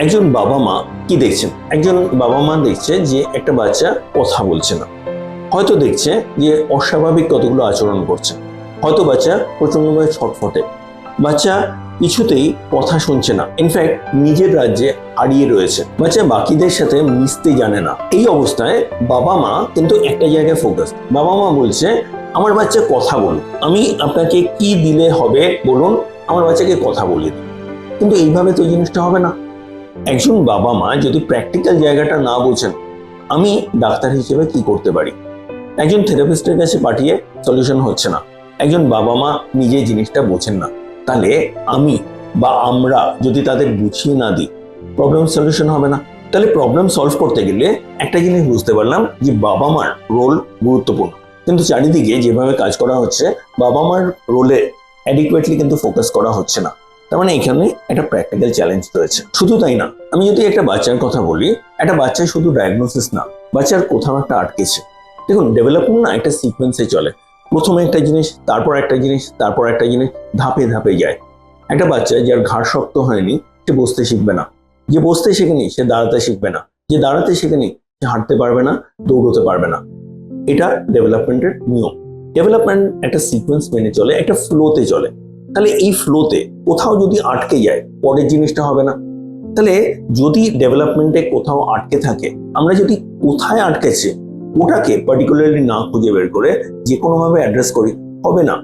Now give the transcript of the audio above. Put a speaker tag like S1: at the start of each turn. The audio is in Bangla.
S1: একজন বাবা মা কি দেখছেন? একজন বাবা মা দেখছে যে একটা বাচ্চা কথা বলছে না। হয়তো দেখছে যে অস্বাভাবিক কতগুলো আচরণ করছে। হয়তো বাচ্চা প্রচন্ডভাবে ছটফটে। বাচ্চা কিছুতেই কথা শুনছে না। ইনফ্যাক্ট নিজের রাজ্যে হারিয়ে রয়েছে। বাচ্চা বাকিদের সাথে মিশতে জানে না। এই অবস্থায় বাবা মা কিন্তু একটা জায়গায় ফোকাস বাবা মা বলছে, আমার বাচ্চা কথা বলুন আমি আপনাকে কি দিলে হবে বলুন? আমার বাচ্চাকে কথা দিন। কিন্তু এইভাবে তো জিনিসটা হবে না। একজন বাবা মা যদি প্র্যাকটিক্যাল জায়গাটা না বোঝেন, আমি ডাক্তার হিসেবে কি করতে পারি? একজন থেরাপিস্টের কাছে পাঠিয়ে সলিউশন হচ্ছে না। একজন বাবা মা নিজে জিনিসটা বোঝেন না। তাহলে আমি বা আমরা যদি তাদের বুঝিয়ে না দিই প্রবলেম সলিউশন হবে না। তাহলে প্রবলেম সলভ করতে গেলে একটা জিনিস বুঝতে পারলাম যে বাবা মার রোল গুরুত্বপূর্ণ। কিন্তু চারিদিকে যেভাবে কাজ করা হচ্ছে, বাবা মার রোলে অ্যাডিকুয়েটলি কিন্তু ফোকাস করা হচ্ছে না। তার মানে এখানে একটা প্র্যাকটিক্যাল চ্যালেঞ্জ রয়েছে। শুধু তাই না, আমি যদি একটা বাচ্চার কথা বলি, একটা বাচ্চার শুধু ডায়াগনোসিস না, বাচ্চার কোথাও একটা আটকেছে। দেখুন ডেভেলপমেন্ট না একটা সিকোয়েন্সে চলে। প্রথমে একটা জিনিস, তারপর একটা জিনিস, তারপর একটা জিনিস, ধাপে ধাপে যায়। একটা বাচ্চা যার ঘাড় শক্ত হয়নি, সে বসতে শিখবে না। যে বসতে শেখেনি, সে দাঁড়াতে শিখবে না। যে দাঁড়াতে শেখেনি, সে হাঁটতে পারবে না, দৌড়তে পারবে না। এটা ডেভেলপমেন্টের নিয়ম। ডেভেলপমেন্ট একটা সিকোয়েন্স মেনে চলে, একটা ফ্লোতে চলে। তাহলে এই ফ্লোতে কোথাও যদি আটকে যায়, পরের জিনিসটা হবে না। তাহলে যদি ডেভেলপমেন্টে কোথাও আটকে থাকে, আমরা যদি কোথায় আটকেছে, ওটাকে পার্টিকুলারলি না খুঁজে বের করে যে কোনোভাবে অ্যাড্রেস করি, হবে না।